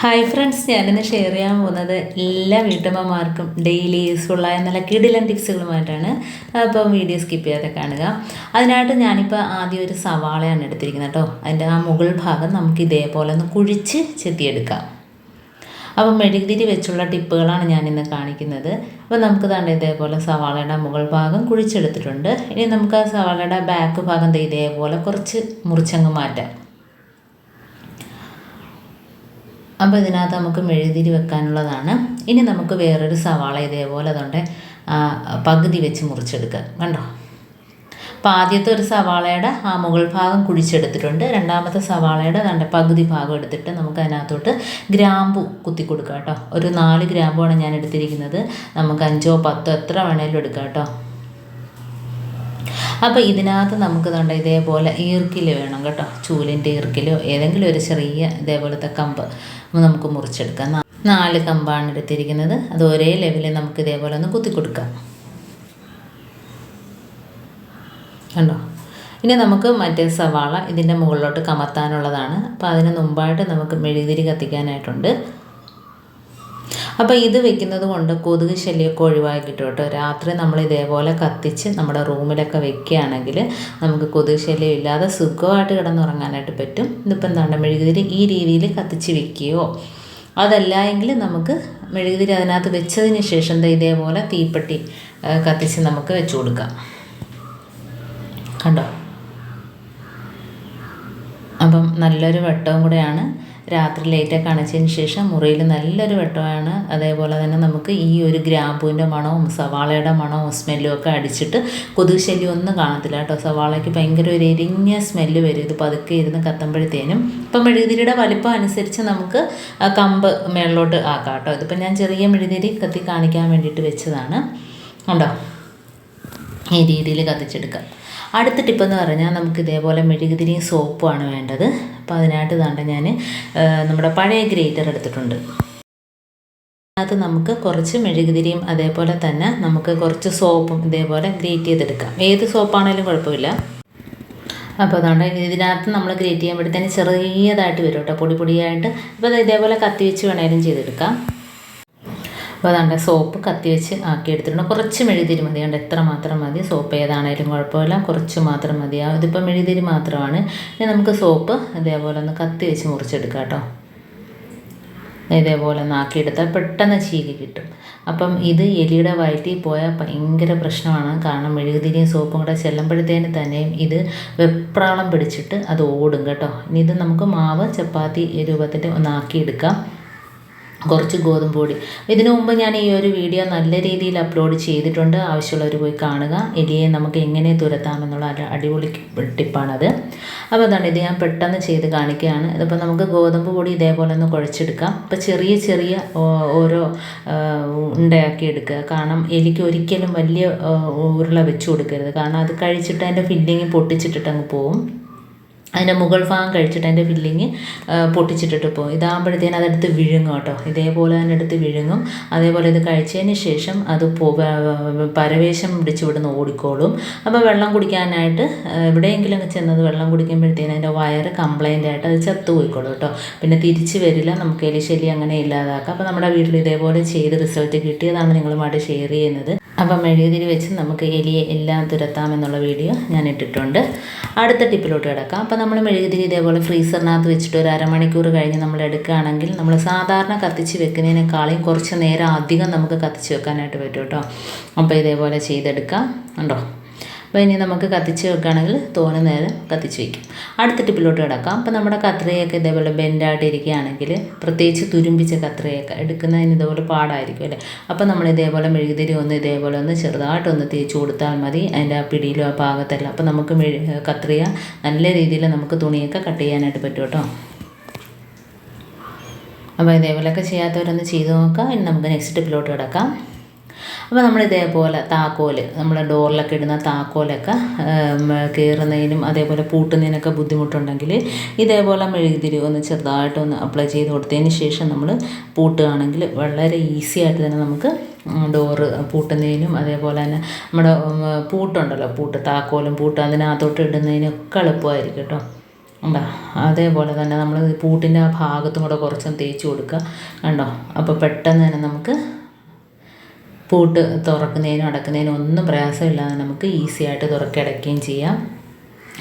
Hi friends ഞാനിന്ന് share ചെയ്യാൻ പോകുന്നത് എല്ലാ വീട്ടമ്മമാർക്കും ഡെയിലി യൂസ്ഫുള്ളായ നല്ല കിടിലൻ ടിപ്സുകളുമായിട്ടാണ് അപ്പം വീഡിയോ സ്കിപ്പ് ചെയ്യാതെ കാണുക. അതിനായിട്ട് ഞാനിപ്പോൾ ആദ്യം ഒരു സവാളയാണ് എടുത്തിരിക്കുന്നത് കേട്ടോ അതിന്റെ ആ മുകൾ ഭാഗം നമുക്ക് ഇതേപോലെ ഒന്ന് കുഴിച്ച് ചെത്തിയെടുക്കാം. അപ്പം മെഴുകുതിരി വെച്ചുള്ള ടിപ്പുകളാണ് ഞാനിന്ന് കാണിക്കുന്നത്. അപ്പോൾ നമുക്ക് തന്നെ ഇതേപോലെ സവാളയുടെ മുകൾ ഭാഗം കുഴിച്ചെടുത്തിട്ടുണ്ട്. ഇനി നമുക്ക് ആ സവാളയുടെ ബാക്ക് ഭാഗം ഇതേപോലെ കുറച്ച് മുറിച്ചങ്ങ് മാറ്റാം. അപ്പോൾ ഇതിനകത്ത് നമുക്ക് മെഴുതിരി വെക്കാനുള്ളതാണ്. ഇനി നമുക്ക് വേറൊരു സവാള ഇതേപോലെ അതുകൊണ്ട് പകുതി വെച്ച് മുറിച്ചെടുക്കുക. കണ്ടോ? അപ്പോൾ ആദ്യത്തെ ഒരു സവാളയുടെ ആ മുകൾ ഭാഗം കുഴിച്ചെടുത്തിട്ടുണ്ട്. രണ്ടാമത്തെ സവാളയുടെ തണ്ട പകുതി ഭാഗം എടുത്തിട്ട് നമുക്ക് അതിനകത്തോട്ട് ഗ്രാമ്പു കുത്തി കൊടുക്കാം കേട്ടോ. ഒരു നാല് ഗ്രാമ്പുമാണ് ഞാൻ എടുത്തിരിക്കുന്നത്. നമുക്ക് അഞ്ചോ പത്തോ എത്ര വേണേലും എടുക്കാം കേട്ടോ. അപ്പോൾ ഇതിനകത്ത് നമുക്ക് തൊണ്ട ഇതേപോലെ ഈർക്കിൽ വേണം കേട്ടോ. ചൂലിന്റെ ഈർക്കിലോ ഏതെങ്കിലും ഒരു ചെറിയ ഇതേപോലത്തെ കമ്പ് നമുക്ക് മുറിച്ചെടുക്കാം. നാല് കമ്പാണ് എടുത്തിരിക്കുന്നത്. അത് ഒരേ ലെവലിൽ നമുക്ക് ഇതേപോലെ ഒന്ന് കുത്തി കൊടുക്കാം കണ്ടോ? ഇനി നമുക്ക് മറ്റേ സവാള ഇതിന്റെ മുകളിലോട്ട് കമത്താനുള്ളതാണ്. അപ്പോൾ അതിന് മുമ്പായിട്ട് നമുക്ക് മെഴുകുതിരി കത്തിക്കാനായിട്ടുണ്ട്. അപ്പോൾ ഇത് വെക്കുന്നത് കൊണ്ട് കൊതുക് ശല്യമൊക്കെ ഒഴിവാക്കി കിട്ടും കേട്ടോ. രാത്രി നമ്മൾ ഇതേപോലെ കത്തിച്ച് നമ്മുടെ റൂമിലൊക്കെ വെക്കുകയാണെങ്കിൽ നമുക്ക് കൊതുക് ശല്യം ഇല്ലാതെ സുഖമായിട്ട് കിടന്നുറങ്ങാനായിട്ട് പറ്റും. ഇതിപ്പോൾ എന്താണ് മെഴുകുതിരി ഈ രീതിയിൽ കത്തിച്ച് വെക്കുകയോ? അതല്ല എങ്കിൽ നമുക്ക് മെഴുകുതിരി അതിനകത്ത് വെച്ചതിന് ശേഷം ഇതേപോലെ തീപ്പെട്ടി കത്തിച്ച് നമുക്ക് വെച്ചു കൊടുക്കാം. കണ്ടോ? അപ്പം നല്ലൊരു വെട്ടവും കൂടെയാണ് രാത്രി ലൈറ്റൊക്കെ അണച്ചതിന് ശേഷം മുറിയിൽ നല്ലൊരു വെട്ടമാണ്. അതേപോലെ തന്നെ നമുക്ക് ഈ ഒരു ഗ്രാമ്പൂവിന്റെ മണവും സവാളയുടെ മണവും സ്മെല്ലും ഒക്കെ അടിച്ചിട്ട് കൊതുക് ശല്യം ഒന്നും കാണത്തില്ല കേട്ടോ. സവാളയ്ക്ക് ഭയങ്കര ഒരു എരിഞ്ഞ സ്മെല്ല് വരും. ഇത് പതുക്കെ ഇരുന്ന് കത്തുമ്പോഴത്തേനും ഇപ്പം മെഴുകുതിരിയുടെ വലിപ്പം അനുസരിച്ച് നമുക്ക് കമ്പ് മേളിലോട്ട് ആക്കാം കേട്ടോ. ഇതിപ്പോൾ ഞാൻ ചെറിയ മെഴുകുതിരി കത്തി കാണിക്കാൻ വേണ്ടിയിട്ട് വെച്ചതാണ്. ഉണ്ടോ ഈ രീതിയിൽ കത്തിച്ചെടുക്കാം അടുത്ത ടിപ്പെന്ന് പറഞ്ഞാൽ നമുക്ക് ഇതേപോലെ മെഴുകുതിരിയും സോപ്പുമാണ് വേണ്ടത്. അപ്പോൾ അതിനായിട്ട് താണ്ട ഞാൻ നമ്മുടെ പഴയ ഗ്രേറ്റർ എടുത്തിട്ടുണ്ട്. അതിനകത്ത് നമുക്ക് കുറച്ച് മെഴുകുതിരിയും അതേപോലെ തന്നെ നമുക്ക് കുറച്ച് സോപ്പും ഇതേപോലെ ഗ്രേറ്റ് ചെയ്തെടുക്കാം. ഏത് സോപ്പാണേലും കുഴപ്പമില്ല. അപ്പോൾ അതുകൊണ്ട് ഇതിനകത്ത് നമ്മൾ ഗ്രേറ്റ് ചെയ്യുമ്പോഴത്തേന് ചെറിയതായിട്ട് വരും കേട്ടോ പൊടി പൊടിയായിട്ട്. അപ്പോൾ ഇതേപോലെ കത്തി വെച്ച് വേണേലും ചെയ്തെടുക്കാം. അപ്പോൾ അതുകൊണ്ട് സോപ്പ് കത്തി വെച്ച് ആക്കി എടുത്തിട്ടുണ്ട് കുറച്ച് മെഴുതിരി മതി. കണ്ട്? എത്ര മാത്രം മതി. സോപ്പ് ഏതാണേലും കുഴപ്പമില്ല. കുറച്ച് മാത്രം മതി. ഇതിപ്പോൾ മെഴുതിരി മാത്രമാണ്. ഇനി നമുക്ക് സോപ്പ് ഇതേപോലെ ഒന്ന് കത്തി വെച്ച് മുറിച്ചെടുക്കാം കേട്ടോ. ഇതേപോലെ ഒന്ന് ആക്കിയെടുത്താൽ പെട്ടെന്ന് ചീകി കിട്ടും. അപ്പം ഇത് എലിയുടെ വയറ്റിൽ പോയാൽ ഭയങ്കര പ്രശ്നമാണ്. കാരണം മെഴുകുതിരിയും സോപ്പും കൂടെ ചെല്ലുമ്പോഴത്തേന് തന്നെയും ഇത് വെപ്രാളം പിടിച്ചിട്ട് അത് ഓടും കേട്ടോ. ഇനി ഇത് നമുക്ക് മാവ് ചപ്പാത്തി രൂപത്തിൽ ഒന്ന് ആക്കിയെടുക്കാം. കുറച്ച് ഗോതമ്പ് പൊടി. ഇതിനു മുമ്പ് ഞാൻ ഈ ഒരു വീഡിയോ നല്ല രീതിയിൽ അപ്ലോഡ് ചെയ്തിട്ടുണ്ട്. ആവശ്യമുള്ളവർ പോയി കാണുക. എലിയെ നമുക്ക് എങ്ങനെ തുരത്താമെന്നുള്ള അടിപൊളി ടിപ്പാണത്. അപ്പോൾ അതാണ് ഇത് ഞാൻ പെട്ടെന്ന് ചെയ്ത് കാണിക്കുകയാണ്. ഇതിപ്പോൾ നമുക്ക് ഗോതമ്പ് പൊടി ഇതേപോലെ ഒന്ന് കുഴച്ചെടുക്കാം. ഇപ്പോൾ ചെറിയ ചെറിയ ഓരോ ഉണ്ടയാക്കി എടുക്കുക. കാരണം എലിക്ക് ഒരിക്കലും വലിയ ഉരുള വെച്ച് കൊടുക്കരുത്. കാരണം അത് കഴിച്ചിട്ട് അതിന്റെ ഫില്ലിങ് പൊട്ടിച്ചിട്ടിട്ട് അങ്ങ് പോവും. അതിന്റെ മുകൾ ഭാഗം കഴിച്ചിട്ട് അതിന്റെ ഫില്ലിങ് പൊട്ടിച്ചിട്ടിട്ട് പോകും. ഇതാകുമ്പോഴത്തേന് അതെടുത്ത് വിഴുങ്ങും കേട്ടോ. ഇതേപോലെ തന്നെ എടുത്ത് വിഴുങ്ങും. അതേപോലെ ഇത് കഴിച്ചതിന് ശേഷം അത് പരവേശം പിടിച്ച് ഇവിടുന്ന് ഓടിക്കോളും. അപ്പോൾ വെള്ളം കുടിക്കാനായിട്ട് എവിടെയെങ്കിലും ചെന്നത് വെള്ളം കുടിക്കുമ്പോഴത്തേന് അതിന്റെ വയറ് കംപ്ലൈന്റ് ആയിട്ട് അത് ചത്തു പോയിക്കോളും കേട്ടോ. പിന്നെ തിരിച്ച് വരില്ല നമുക്ക് എലിശല്യം അങ്ങനെ ഇല്ലാതാക്കാം. അപ്പോൾ നമ്മുടെ വീട്ടിൽ ഇതേപോലെ ചെയ്ത് റിസൾട്ട് കിട്ടിയതാണ് നിങ്ങളുമായിട്ട് ഷെയർ ചെയ്യുന്നത്. അപ്പം മെഴുകുതിരി വെച്ച് നമുക്ക് എലിയെ എല്ലാം തുരത്താമെന്നുള്ള വീഡിയോ ഞാൻ ഇട്ടിട്ടുണ്ട്. അടുത്ത ടിപ്പിലോട്ട് കിടക്കാം. അപ്പം നമ്മൾ മെഴുകുതിരി ഇതേപോലെ ഫ്രീസറിനകത്ത് വെച്ചിട്ട് ഒരു അരമണിക്കൂർ കഴിഞ്ഞ് നമ്മൾ എടുക്കുകയാണെങ്കിൽ നമ്മൾ സാധാരണ കത്തിച്ച് വെക്കുന്നതിനേക്കാളും കുറച്ച് നേരം അധികം നമുക്ക് കത്തിച്ച് വെക്കാനായിട്ട് പറ്റും കേട്ടോ. അപ്പോൾ ഇതേപോലെ ചെയ്തെടുക്കാം. ഉണ്ടോ അപ്പോൾ ഇനി നമുക്ക് കത്തിച്ച് വെക്കുകയാണെങ്കിൽ തോന നേരം കത്തിച്ച് വയ്ക്കും. അടുത്ത ടിപ്പിലോട്ട് കിടക്കാം. അപ്പോൾ നമ്മുടെ കത്രയൊക്കെ ഇതേപോലെ ബെൻഡായിട്ട് ഇരിക്കുകയാണെങ്കിൽ പ്രത്യേകിച്ച് തുരുമ്പിച്ച കത്രയൊക്കെ എടുക്കുന്നതിന് ഇതേപോലെ പാടായിരിക്കും അല്ലേ? അപ്പോൾ നമ്മൾ ഇതേപോലെ മെഴുകുതിരി ഒന്ന് ഇതേപോലെ ഒന്ന് ചെറുതായിട്ടൊന്ന് തേച്ച് കൊടുത്താൽ മതി. അതിന്റെ ആ പിടിയിലും ആ ഭാഗത്തെല്ലാം. അപ്പോൾ നമുക്ക് മെഴു കത്രിയ നല്ല രീതിയിൽ നമുക്ക് തുണിയൊക്കെ കട്ട് ചെയ്യാനായിട്ട് പറ്റും കേട്ടോ. അപ്പോൾ ഇതേപോലെയൊക്കെ ചെയ്യാത്തവരൊന്ന് ചെയ്ത് നോക്കാം ഇനി നമുക്ക് നെക്സ്റ്റ് ടിപ്പിലോട്ട് കിടക്കാം. അപ്പോൾ നമ്മൾ ഇതേപോലെ താക്കോൽ നമ്മൾ ഡോറിലൊക്കെ ഇടുന്ന താക്കോലൊക്കെ കയറുന്നതിനും അതേപോലെ പൂട്ടുന്നതിനൊക്കെ ബുദ്ധിമുട്ടുണ്ടെങ്കിൽ ഇതേപോലെ മെഴുകുതിരി ഒന്ന് ചെറുതായിട്ടൊന്ന് അപ്ലൈ ചെയ്ത് കൊടുത്തതിന് ശേഷം നമ്മൾ പൂട്ടുകയാണെങ്കിൽ വളരെ ഈസി ആയിട്ട് തന്നെ നമുക്ക് ഡോറ് പൂട്ടുന്നതിനും അതേപോലെ തന്നെ നമ്മുടെ പൂട്ടുണ്ടല്ലോ പൂട്ട് താക്കോലും പൂട്ട് അതിനകത്തോട്ട് ഇടുന്നതിനൊക്കെ എളുപ്പമായിരിക്കും കേട്ടോ. ഉണ്ടോ? അതേപോലെ തന്നെ നമ്മൾ പൂട്ടിന്റെ ആ ഭാഗത്തും കൂടെ കുറച്ചും തേച്ച് കൊടുക്കുക. കണ്ടോ? അപ്പോൾ പെട്ടെന്ന് തന്നെ നമുക്ക് പൂട്ട് തുറക്കുന്നതിനും അടക്കുന്നതിനും ഒന്നും പ്രയാസമില്ലാതെ നമുക്ക് ഈസി ആയിട്ട് തുറക്കടയ്ക്കുകയും ചെയ്യാം.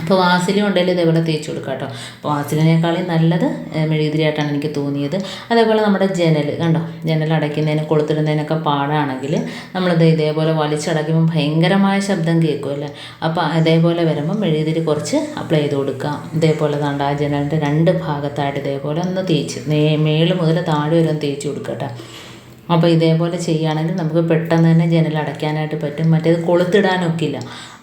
അപ്പോൾ വാസിലും ഉണ്ടെങ്കിൽ ഇതേപോലെ തേച്ച് കൊടുക്കുക കേട്ടോ. അപ്പോൾ വാസിലിനേക്കാളും നല്ലത് മെഴുകുതിരിയായിട്ടാണ് എനിക്ക് തോന്നിയത്. അതേപോലെ നമ്മുടെ ജനൽ കണ്ടോ? ജനൽ അടയ്ക്കുന്നതിന് കൊളുത്തിടുന്നതിനൊക്കെ പാടാണെങ്കിൽ നമ്മളിത് ഇതേപോലെ വലിച്ചടയ്ക്കുമ്പോൾ ഭയങ്കരമായ ശബ്ദം കേൾക്കുമല്ലേ അപ്പോൾ അതേപോലെ വരുമ്പോൾ മെഴുകുതിരി കുറച്ച് അപ്ലൈ ചെയ്ത് കൊടുക്കുക ഇതേപോലെ തണ്ട ആ ജനലിന്റെ രണ്ട് ഭാഗത്തായിട്ട് ഇതേപോലെ ഒന്ന് തേച്ച് മേൾ മുതൽ താഴെ വരെ തേച്ച് കൊടുക്കുക കേട്ടോ. അപ്പോൾ ഇതേപോലെ ചെയ്യുകയാണെങ്കിൽ നമുക്ക് പെട്ടെന്ന് തന്നെ ജനൽ അടയ്ക്കാനായിട്ട് പറ്റും. മറ്റേത് കൊളുത്തിടാനൊക്കില്ല.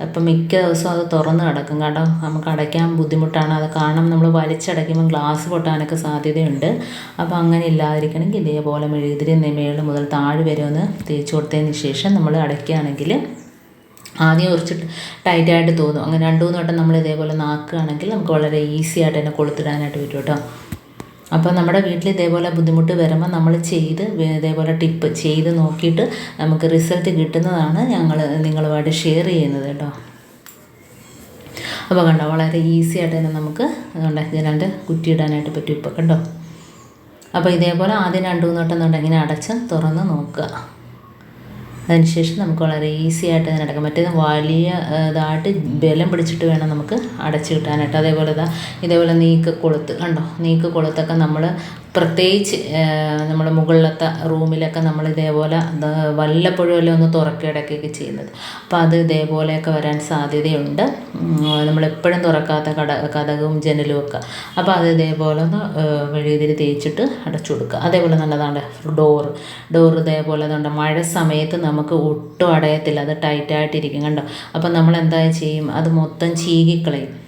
അപ്പം മിക്ക ദിവസവും അത് തുറന്ന് കിടക്കും കാരണം നമുക്ക് അടയ്ക്കാൻ ബുദ്ധിമുട്ടാണ്. അത് കാരണം നമ്മൾ വലിച്ചടയ്ക്കുമ്പോൾ ഗ്ലാസ് പൊട്ടാനൊക്കെ സാധ്യതയുണ്ട്. അപ്പോൾ അങ്ങനെ ഇല്ലാതിരിക്കണമെങ്കിൽ ഇതേപോലെ മെഴുകുതിരി മേളിൽ മുതൽ താഴെ വരെ ഒന്ന് തേച്ച് കൊടുത്തതിന് ശേഷം നമ്മൾ അടയ്ക്കുകയാണെങ്കിൽ ആദ്യം കുറച്ച് ടൈറ്റായിട്ട് തോന്നും. അങ്ങനെ രണ്ട് മൂന്ന് വട്ടം നമ്മൾ ഇതേപോലെ നാക്കുകയാണെങ്കിൽ നമുക്ക് വളരെ ഈസി ആയിട്ട് തന്നെ കൊളുത്തിടാനായിട്ട് പറ്റും കേട്ടോ. അപ്പോൾ നമ്മുടെ വീട്ടിൽ ഇതേപോലെ ബുദ്ധിമുട്ട് വരുമ്പോൾ നമ്മൾ ചെയ്ത് ഇതേപോലെ ടിപ്പ് ചെയ്ത് നോക്കിയിട്ട് നമുക്ക് റിസൾട്ട് കിട്ടുന്നതാണ് ഞങ്ങൾ നിങ്ങളുമായിട്ട് ഷെയർ ചെയ്യുന്നത് കേട്ടോ. അപ്പോൾ കണ്ടോ വളരെ ഈസി ആയിട്ട് തന്നെ നമുക്ക് അതുകൊണ്ട് ജനലിന്റെ കുറ്റി ഇടാനായിട്ട് പറ്റും ഇപ്പോൾ കണ്ടോ? അപ്പോൾ ഇതേപോലെ ആദ്യം രണ്ട് മൂന്ന് വട്ടം ഇങ്ങനെ അടച്ച് തുറന്ന് നോക്കുക. അതിനുശേഷം നമുക്ക് വളരെ ഈസി ആയിട്ട് അതിന് അടക്കാം മറ്റേത് വലിയ ഇതായിട്ട് ബലം പിടിച്ചിട്ട് വേണം നമുക്ക് അടച്ചു കിട്ടാനായിട്ട്. അതേപോലെ ഇതാ ഇതേപോലെ നീക്ക് കൊളുത്ത് കണ്ടോ? നീക്ക് കൊളുത്തൊക്കെ നമ്മൾ പ്രത്യേകിച്ച് നമ്മൾ മുകളിലത്തെ റൂമിലൊക്കെ നമ്മൾ ഇതേപോലെ വല്ലപ്പോഴും എല്ലാം ഒന്ന് തുറക്കിടയ്ക്കൊക്കെ ചെയ്യുന്നത്. അപ്പോൾ അത് ഇതേപോലെയൊക്കെ വരാൻ സാധ്യതയുണ്ട്. നമ്മളെപ്പോഴും തുറക്കാത്ത കട കഥകും ജനലും ഒക്കെ. അപ്പോൾ അത് ഇതേപോലെ ഒന്ന് മെഴുകുതിരി തേച്ചിട്ട് അടച്ചു കൊടുക്കുക. അതേപോലെ നല്ലതാണ് ഡോറ്. ഡോർ ഇതേപോലെ ഉണ്ട് മഴ സമയത്ത് നമുക്ക് ഒട്ടും അടയത്തില്ല. അത് ടൈറ്റായിട്ടിരിക്കും കണ്ടോ? അപ്പം നമ്മൾ എന്താ ചെയ്യും? അത് മൊത്തം ചീകിക്കളയും.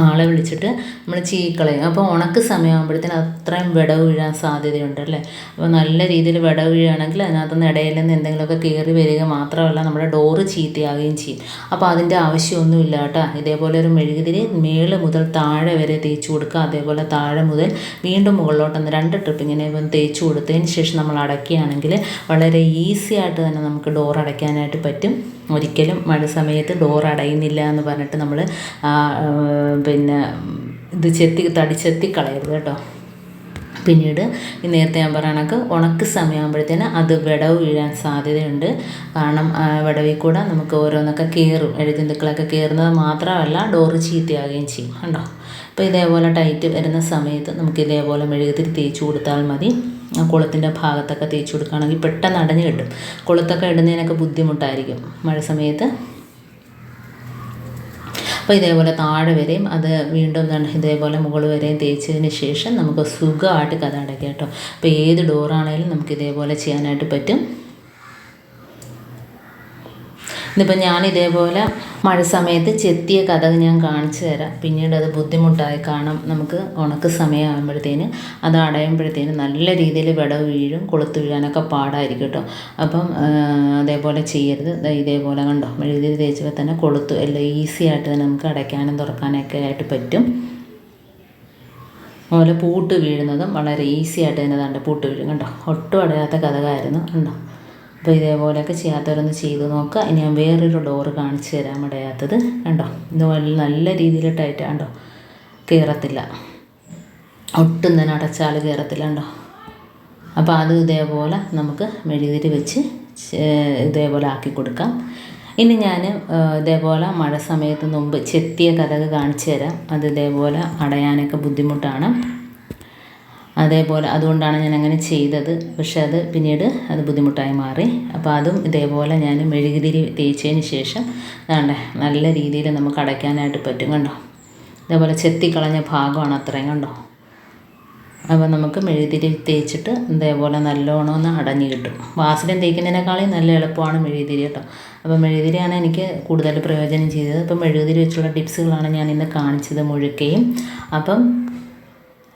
ആളെ വിളിച്ചിട്ട് നമ്മൾ ചീക്കളയും. അപ്പോൾ ഉണക്ക് സമയമാകുമ്പോഴത്തേന് അത്രയും വിട വീഴാൻ സാധ്യതയുണ്ട് അല്ലേ? അപ്പോൾ നല്ല രീതിയിൽ വിട വീഴുകയാണെങ്കിൽ അതിനകത്തുനിന്ന് ഇടയിൽ നിന്ന് എന്തെങ്കിലുമൊക്കെ കയറി വരിക മാത്രമല്ല നമ്മുടെ ഡോറ് ചീത്തയാകുകയും ചെയ്യും. അപ്പോൾ അതിന്റെ ആവശ്യമൊന്നുമില്ല കേട്ടോ. ഇതേപോലെ ഒരു മെഴുകുതിരി മേൾ മുതൽ താഴെ വരെ തേച്ച് കൊടുക്കുക. അതേപോലെ താഴെ മുതൽ വീണ്ടും മുകളിലോട്ടൊന്ന് രണ്ട് ട്രിപ്പ് ഇങ്ങനെ തേച്ച് കൊടുത്തതിന് ശേഷം നമ്മൾ അടയ്ക്കുകയാണെങ്കിൽ വളരെ ഈസി ആയിട്ട് തന്നെ നമുക്ക് ഡോർ അടയ്ക്കാനായിട്ട് പറ്റും. ഒരിക്കലും മഴ സമയത്ത് ഡോർ അടയുന്നില്ല എന്ന് പറഞ്ഞിട്ട് നമ്മൾ പിന്നെ ഇത് ചെത്തി തടി ചെത്തി കളയരുത് കേട്ടോ. പിന്നീട് ഈ നേരത്തെ ഞാൻ പറഞ്ഞ കണക്ക് ഉണക്ക് സമയമാകുമ്പോഴത്തേന് അത് വിടവ് വീഴാൻ സാധ്യതയുണ്ട്. കാരണം വിടവിൽ കൂടെ നമുക്ക് ഓരോന്നൊക്കെ കയറും. എഴുതിന്തുക്കളൊക്കെ കയറുന്നത് മാത്രമല്ല ഡോറ് ചീത്തയാകുകയും ചെയ്യും. കണ്ടോ? അപ്പോൾ ഇതേപോലെ ടൈറ്റ് വരുന്ന സമയത്ത് നമുക്ക് ഇതേപോലെ മെഴുകുതിരി തേച്ച് കൊടുത്താൽ മതി. കുളത്തിന്റെ ഭാഗത്തൊക്കെ തേച്ച് കൊടുക്കുകയാണെങ്കിൽ പെട്ടെന്ന് അടഞ്ഞു കിട്ടും. കുളത്തൊക്കെ ഇടുന്നതിനൊക്കെ ബുദ്ധിമുട്ടായിരിക്കും. മഴ സമയത്ത് അപ്പോൾ ഇതേപോലെ താഴെ വരെയും അത് വീണ്ടും ഇതേപോലെ മുകൾ വരെയും തേച്ചതിന് ശേഷം നമുക്ക് സുഖമായിട്ട് കഥ അടയ്ക്കാം കേട്ടോ. അപ്പോൾ ഏത് ഡോറാണേലും നമുക്ക് ഇതേപോലെ ചെയ്യാനായിട്ട് പറ്റും. ഇതിപ്പോൾ ഞാൻ ഇതേപോലെ മഴ സമയത്ത് ചെത്തിയ കഥ ഞാൻ കാണിച്ചു തരാം. പിന്നീട് അത് ബുദ്ധിമുട്ടായി കാണാം. നമുക്ക് ഉണക്ക് സമയമാകുമ്പോഴത്തേന് അത് അടയുമ്പോഴത്തേന് നല്ല രീതിയിൽ വിടവ് വീഴും കൊളുത്ത് വീഴാനൊക്കെ പാടായിരിക്കും കേട്ടോ. അപ്പം അതേപോലെ ചെയ്യരുത്. ഇതേപോലെ കണ്ടോ? മെഴുകുതിരി തേച്ചപ്പോൾ തന്നെ കൊളുത്തു എല്ലാം ഈസി ആയിട്ട് തന്നെ നമുക്ക് അടയ്ക്കാനും തുറക്കാനൊക്കെ ആയിട്ട് പറ്റും. അതുപോലെ പൂട്ട് വീഴുന്നതും വളരെ ഈസി ആയിട്ട് തന്നെ തണ്ട് പൂട്ട് വീഴും. കണ്ടോ? ഒട്ടും അടയാത്ത കഥകായിരുന്നു കണ്ടോ? അപ്പോൾ ഇതേപോലെയൊക്കെ ചെയ്യാത്തവരൊന്ന് ചെയ്ത് നോക്കുക. ഇനി ഞാൻ വേറൊരു ഡോറ് കാണിച്ചു തരാൻ ഇടയാത്തത് കണ്ടോ? ഇതുപോലെ നല്ല രീതിയിൽ ടൈറ്റ് കണ്ടോ? കയറത്തില്ല ഒട്ടും തന്നെ അടച്ചാൽ കയറത്തില്ല കണ്ടോ? അപ്പോൾ അത് ഇതേപോലെ നമുക്ക് മെഴുകുതിരി വെച്ച് ഇതേപോലെ ആക്കി കൊടുക്കാം. ഇനി ഞാൻ ഇതേപോലെ മഴ സമയത്ത് മുമ്പ് ചെത്തിയ കഥക് കാണിച്ചു തരാം. അത് ഇതേപോലെ അടയാനൊക്കെ ബുദ്ധിമുട്ടാണ്. അതേപോലെ അതുകൊണ്ടാണ് ഞാൻ അങ്ങനെ ചെയ്തത്. പക്ഷേ അത് പിന്നീട് അത് ബുദ്ധിമുട്ടായി മാറി. അപ്പോൾ അതും ഇതേപോലെ ഞാൻ മെഴുകുതിരി തേച്ചതിന് ശേഷം വേണ്ട നല്ല രീതിയിൽ നമുക്ക് അടയ്ക്കാനായിട്ട് പറ്റും കണ്ടോ? ഇതേപോലെ ചെത്തിക്കളഞ്ഞ ഭാഗമാണ് അത്രയും കണ്ടോ? അപ്പോൾ നമുക്ക് മെഴുകുതിരി തേച്ചിട്ട് ഇതേപോലെ നല്ലോണം ഒന്ന് അടഞ്ഞു കിട്ടും. വാസിലും തേക്കുന്നതിനേക്കാളും നല്ല എളുപ്പമാണ് മെഴുകുതിരി കേട്ടോ. അപ്പോൾ മെഴുകുതിരിയാണ് എനിക്ക് കൂടുതൽ പ്രയോജനം ചെയ്തത്. അപ്പോൾ മെഴുകുതിരി വെച്ചുള്ള ടിപ്സുകളാണ് ഞാൻ ഇന്ന് കാണിച്ചത് മുഴുക്കയും. അപ്പം